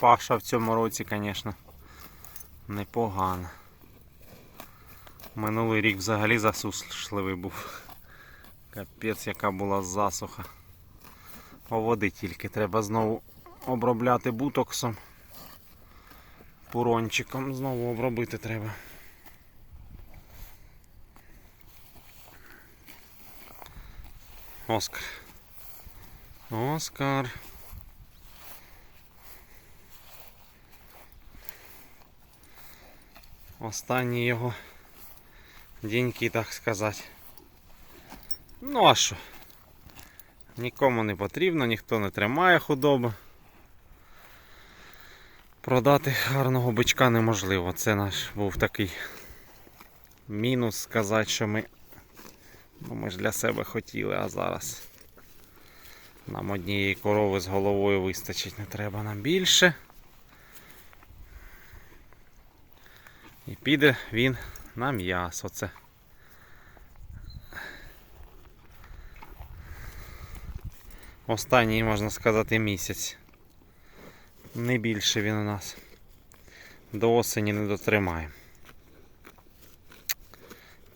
Паша в цьому році, звісно, непогана. Минулий рік взагалі засушливий був. Капець, яка була засуха. О води тільки треба знову обробляти бутоксом. Пурончиком знову обробити треба. Оскар. Оскар. Останні його деньки, так сказати. Ну а що? Нікому не потрібно, ніхто не тримає худоби. Продати гарного бичка неможливо. Це наш був такий мінус сказати, що ми, ну, ми ж для себе хотіли, а зараз нам однієї корови з головою вистачить, не треба нам більше. І піде він на м'ясо. Це. Останній, можна сказати, місяць. Не більше він у нас. До осені не дотримає.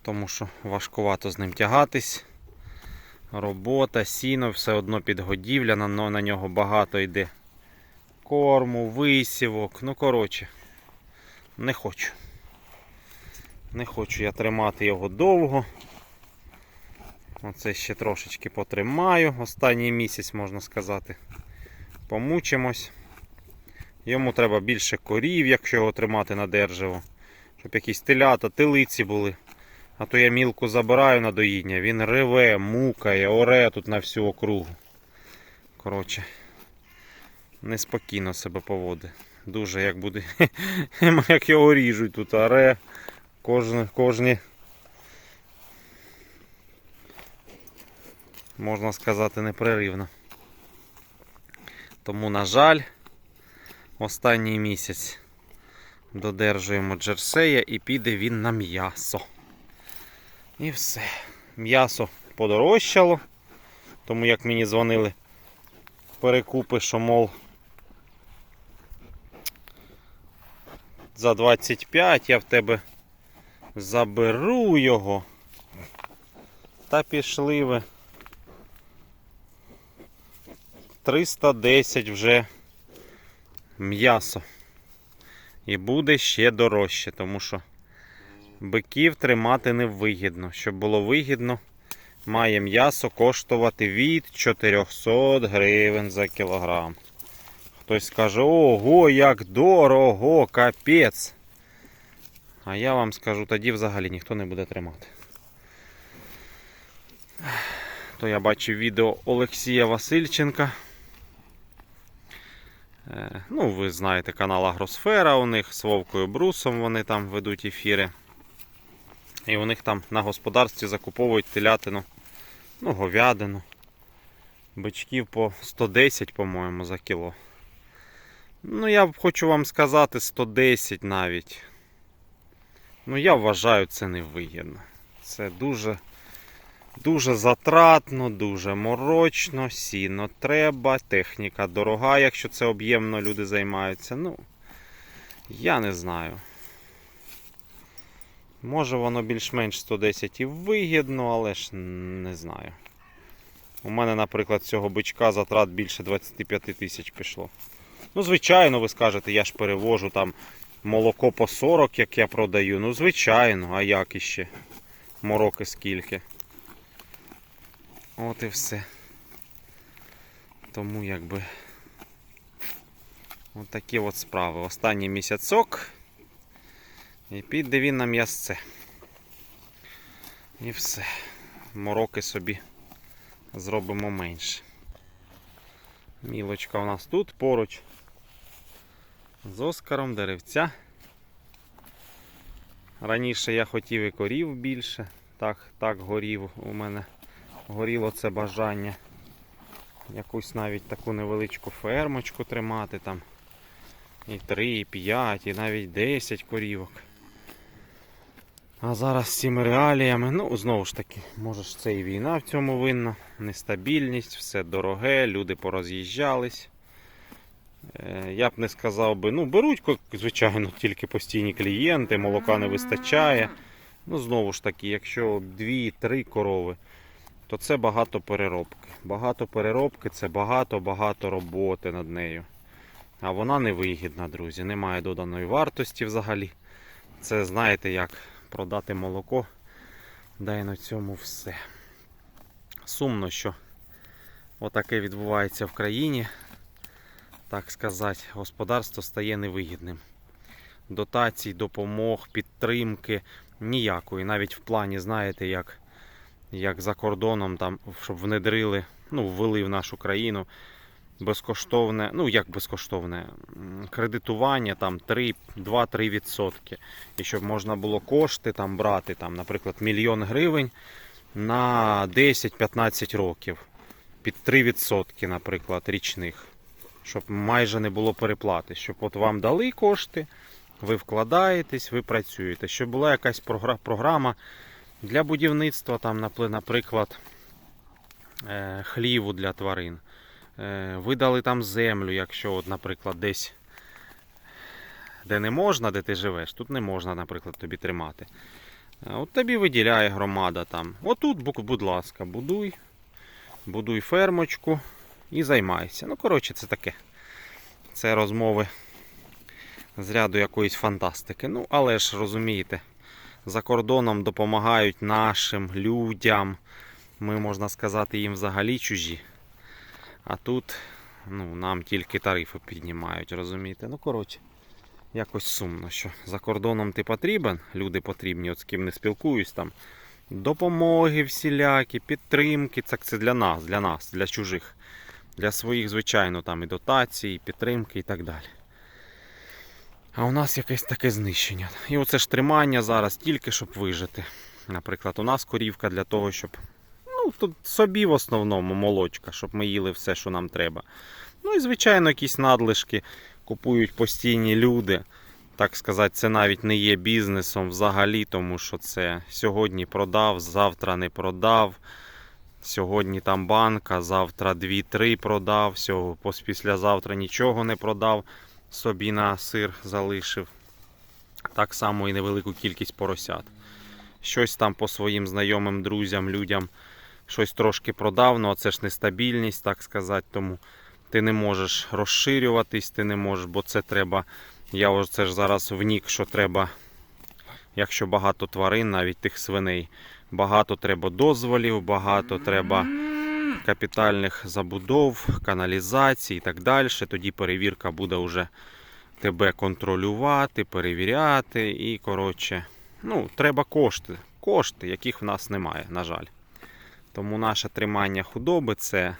Тому що важкувато з ним тягатись. Робота, сіно, все одно підгодівля, на, на нього багато йде корму, висівок. Ну, коротше, не хочу. Не хочу я тримати його довго. Оце ще трошечки потримаю. Останній місяць, можна сказати, помучимось. Йому треба більше корів, якщо його тримати на державо. Щоб якісь телята, телиці були. А то я мілку забираю на доїдня, він реве, мукає, оре тут на всю округу. Коротше, неспокійно себе поводить. Дуже як буде. як його ріжуть тут, оре. Кожні, кожні, можна сказати, непреривно. Тому, на жаль, останній місяць додержуємо джерсея і піде він на м'ясо. І все. М'ясо подорожчало. Тому як мені дзвонили перекупи, що мов за 25 я в тебе заберу його. Та пішли ви. 310 вже м'ясо. І буде ще дорожче, тому що биків тримати не вигідно. Щоб було вигідно, має м'ясо коштувати від 400 гривень за кілограм. Хтось скаже, ого, як дорого, капець. А я вам скажу, тоді взагалі ніхто не буде тримати. То я бачив відео Олексія Васильченка. Е, Ну, ви знаєте канал Агросфера у них з Вовкою Брусом вони там ведуть ефіри. І у них там на господарстві закуповують телятину, ну, говядину. Бичків по 110, по-моєму, за кіло. Ну, я хочу вам сказати 110 навіть. Ну, я вважаю це невигідно. Це дуже дуже затратно, дуже морочно, сіно треба, техніка дорога, якщо це об'ємно люди займаються. Ну, я не знаю. Може воно більш-менш 110 і вигідно, але ж не знаю. У мене, наприклад, цього бичка затрат більше 25 тисяч пішло. Ну, звичайно, ви скажете, я ж перевожу там молоко по 40, як я продаю. Ну, звичайно, а як іще? Мороки скільки. От і все. Тому якби от такі от справи. Останній місяцок. І піде він на м'ясце. І все. Мороки собі зробимо менше. Мілочка у нас тут поруч. З Оскаром деревця. Раніше я хотів і корів більше. Так, так горів у мене. Горіло це бажання. Якусь навіть таку невеличку фермочку тримати там. І 3, і 5, і навіть 10 корівок. А зараз з цими реаліями, ну, знову ж таки, може ж це і війна в цьому винна, нестабільність, все дороге, люди пороз'їжджались. Е, Я б не сказав би, ну беруть, звичайно, тільки постійні клієнти, молока не вистачає. Ну, знову ж таки, якщо 2-3 корови, то це багато переробки. Багато переробки це багато-багато роботи над нею. А вона невигідна, друзі. Немає доданої вартості взагалі. Це знаєте, як продати молоко. Да і на цьому все. Сумно, що отаке відбувається в країні. Так сказати, господарство стає невигідним. Дотацій, допомог, підтримки ніякої. Навіть в плані, знаєте, як, як за кордоном, там, щоб внедрили, ну, ввели в нашу країну безкоштовне, ну як безкоштовне, кредитування там 3, 2-3 відсотки. І щоб можна було кошти там брати, там, наприклад, мільйон гривень на 10-15 років. Під 3 відсотки, наприклад, річних. Щоб майже не було переплати. Щоб от вам дали кошти, ви вкладаєтесь, ви працюєте. Щоб була якась програма для будівництва, там, наприклад, е, хліву для тварин. Е, Видали там землю, якщо, от, наприклад, десь де не можна, де ти живеш, тут не можна, наприклад, тобі тримати. Е, От тобі виділяє громада там. Отут, будь ласка, будуй, будуй фермочку і займайся. Ну, коротше, це таке. Це розмови з ряду якоїсь фантастики. Ну, але ж розумієте, за кордоном допомагають нашим людям. Ми, можна сказати, їм взагалі чужі. А тут ну, нам тільки тарифи піднімають, розумієте? Ну, коротше, якось сумно, що за кордоном ти потрібен, люди потрібні, от з ким не спілкуюсь там. Допомоги всілякі, підтримки. Це, це для нас, для нас, для чужих. Для своїх, звичайно, там і дотації, і підтримки і так далі. А у нас якесь таке знищення. І оце ж тримання зараз тільки щоб вижити. Наприклад, у нас корівка для того, щоб Ну, тут собі в основному молочка, щоб ми їли все, що нам треба. Ну і, звичайно, якісь надлишки купують постійні люди. Так сказати, це навіть не є бізнесом взагалі, тому що це сьогодні продав, завтра не продав. Сьогодні там банка, завтра 2-3 продав, післязавтра нічого не продав, собі на сир залишив. Так само і невелику кількість поросят. Щось там по своїм знайомим друзям, людям щось трошки продав, ну це ж нестабільність, так сказати. Тому ти не можеш розширюватись, ти не можеш, бо це треба. Я це ж зараз внік, що треба, якщо багато тварин, навіть тих свиней, багато треба дозволів, багато треба капітальних забудов, каналізацій і так далі. Тоді перевірка буде вже тебе контролювати, перевіряти. І, коротше, ну, треба кошти. Кошти, яких в нас немає, на жаль. Тому наше тримання худоби це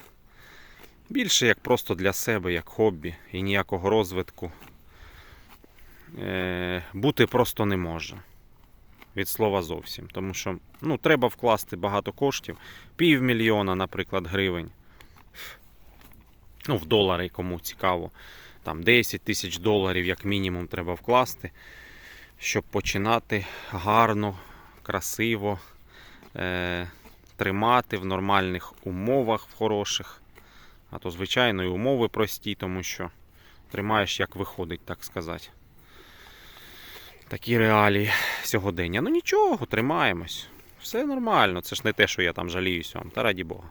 більше як просто для себе, як хобі і ніякого розвитку е, бути просто не може. Від слова зовсім. Тому що ну, треба вкласти багато коштів. Півмільйона, наприклад, гривень. Ну, в долари, кому цікаво. Там 10 тисяч доларів, як мінімум, треба вкласти, щоб починати гарно, красиво. Е, тримати в нормальних умовах, в хороших. А то, звичайно, і умови прості, тому що тримаєш, як виходить, так сказати. Такі реалії сьогодення. Ну нічого, тримаємось. Все нормально. Це ж не те, що я там жаліюсь вам, та раді Бога.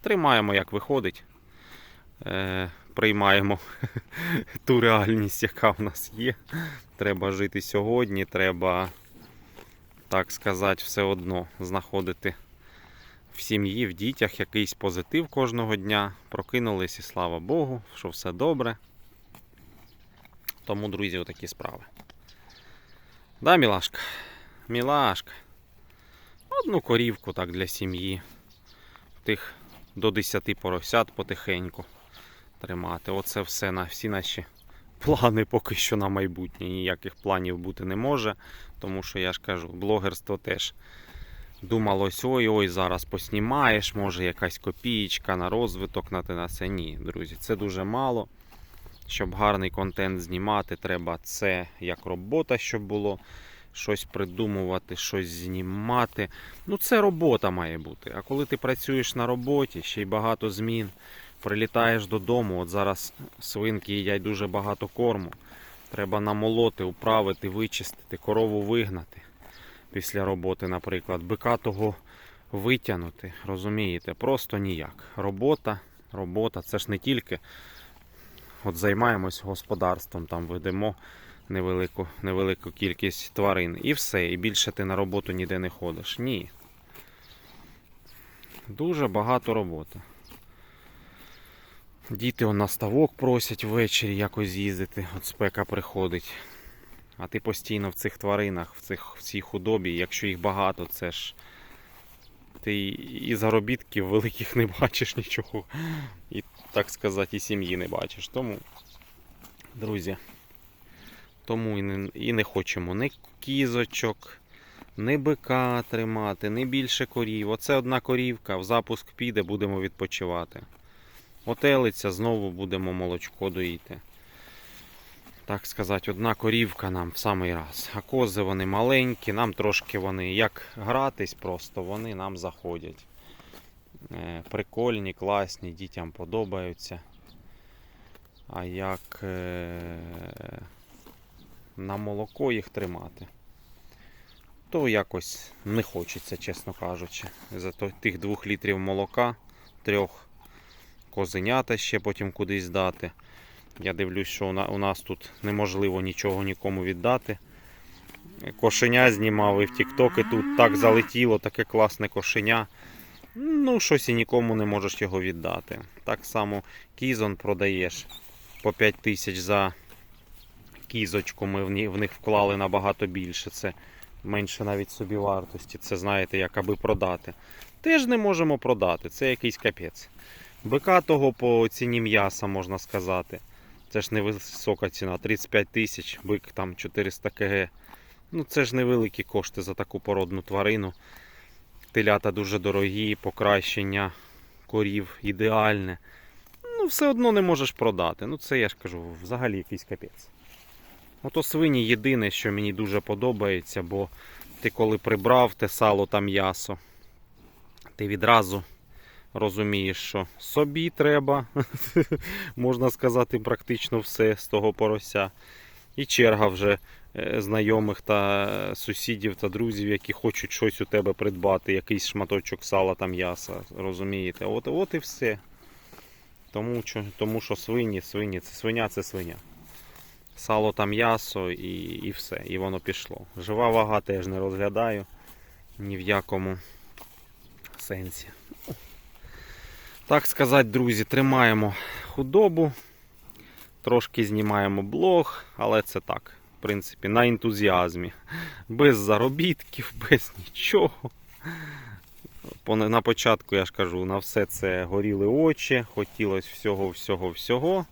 Тримаємо, як виходить. Е, приймаємо ту реальність, яка в нас є. Треба жити сьогодні, треба, так сказати, все одно знаходити в сім'ї, в дітях якийсь позитив кожного дня. Прокинулись і слава Богу, що все добре. Тому, друзі, отакі справи. Да, Мілашка? Мілашка. Одну корівку так для сім'ї. Тих до 10 поросят потихеньку тримати. Оце все на всі наші плани поки що на майбутнє. Ніяких планів бути не може. Тому що я ж кажу, блогерство теж думалось, ой-ой, зараз поснімаєш, може якась копієчка на розвиток на те на це. Ні, друзі, це дуже мало. Щоб гарний контент знімати, треба це як робота, щоб було щось придумувати, щось знімати. Ну, це робота має бути. А коли ти працюєш на роботі, ще й багато змін, Прилітаєш додому, от зараз свинки їдять дуже багато корму. Треба намолоти, управити, вичистити, корову вигнати після роботи, наприклад. Бика того витягнути, розумієте, просто ніяк. Робота, робота, це ж не тільки от займаємось господарством, там ведемо невелику, невелику кількість тварин. І все, і більше ти на роботу ніде не ходиш. Ні. Дуже багато роботи. Діти он на ставок просять ввечері якось з'їздити, от спека приходить. А ти постійно в цих тваринах, в, цих, в цій худобі, якщо їх багато, це ж ти і заробітків великих не бачиш нічого. І, так сказати, і сім'ї не бачиш. Тому, друзі, тому і не, і не хочемо ні кізочок, ні бика тримати, ні більше корів. Оце одна корівка, в запуск піде, будемо відпочивати. Отелиться, знову будемо молочко доїти. Так сказати, одна корівка нам в самий раз. А кози вони маленькі, нам трошки вони як гратись просто, вони нам заходять. Е, Прикольні, класні, дітям подобаються. А як е, на молоко їх тримати, то якось не хочеться, чесно кажучи. За тих двох літрів молока, трьох козенята ще потім кудись дати. Я дивлюсь, що у нас тут неможливо нічого нікому віддати. Кошеня знімав і в Тіктоки тут так залетіло, таке класне кошеня. Ну, щось і нікому не можеш його віддати. Так само кізон продаєш по 5 тисяч за кізочку. Ми в них вклали набагато більше. Це менше навіть собі вартості. Це знаєте, як аби продати. Теж не можемо продати. Це якийсь капець. Бика того по ціні м'яса можна сказати. Це ж невисока ціна, 35 тисяч, бик там 400 кг. Ну це ж невеликі кошти за таку породну тварину. Телята дуже дорогі, покращення корів ідеальне. Ну, все одно не можеш продати. Ну, це я ж кажу, взагалі якийсь капець. Ото свині єдине, що мені дуже подобається, бо ти коли прибрав те сало та м'ясо, ти відразу розумієш, що собі треба, можна сказати, практично все з того порося. І черга вже е, знайомих та е, сусідів та друзів, які хочуть щось у тебе придбати, якийсь шматочок сала та м'яса. Розумієте? От, от і все. Тому що, тому що свині, свині, це свиня це свиня. Сало та м'ясо і, і все. І воно пішло. Жива вага теж не розглядаю ні в якому сенсі. Так сказати, друзі, тримаємо худобу, трошки знімаємо блог, але це так, в принципі, на ентузіазмі. Без заробітків, без нічого. На початку, я ж кажу, на все це горіли очі, хотілося всього, всього, всього.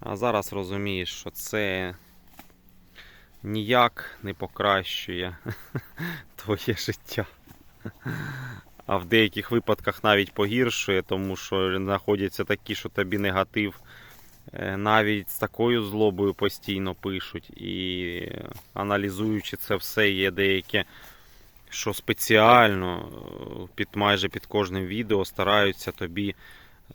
А зараз розумієш, що це ніяк не покращує твоє життя. А в деяких випадках навіть погіршує, тому що знаходяться такі, що тобі негатив е, навіть з такою злобою постійно пишуть. І аналізуючи це все, є деякі, що спеціально е, під майже під кожним відео стараються тобі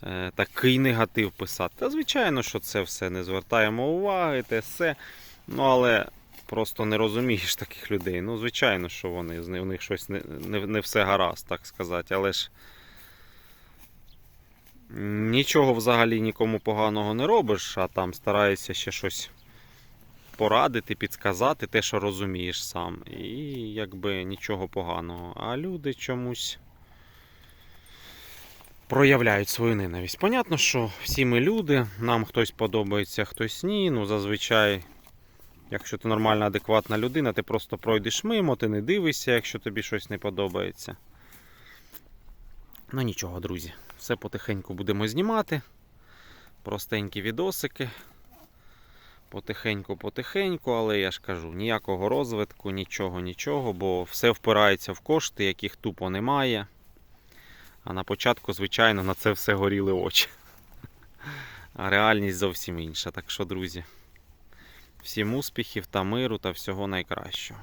е, такий негатив писати. Та звичайно, що це все не звертаємо уваги, те все. Ну але просто не розумієш таких людей. Ну, звичайно, що вони у них щось не, не, не все гаразд, так сказати. Але ж нічого взагалі нікому поганого не робиш, а там стараєшся ще щось порадити, підсказати, те, що розумієш сам. І якби нічого поганого. А люди чомусь. Проявляють свою ненависть. Понятно, що всі ми люди, нам хтось подобається, хтось ні. Ну, зазвичай Якщо ти нормальна, адекватна людина, ти просто пройдеш мимо, ти не дивишся, якщо тобі щось не подобається. Ну нічого, друзі, все потихеньку будемо знімати. Простенькі відосики. Потихеньку, потихеньку, але я ж кажу, ніякого розвитку, нічого, нічого, бо все впирається в кошти, яких тупо немає. А на початку, звичайно, на це все горіли очі. А реальність зовсім інша. Так що, друзі. Всім успіхів та миру та всього найкращого.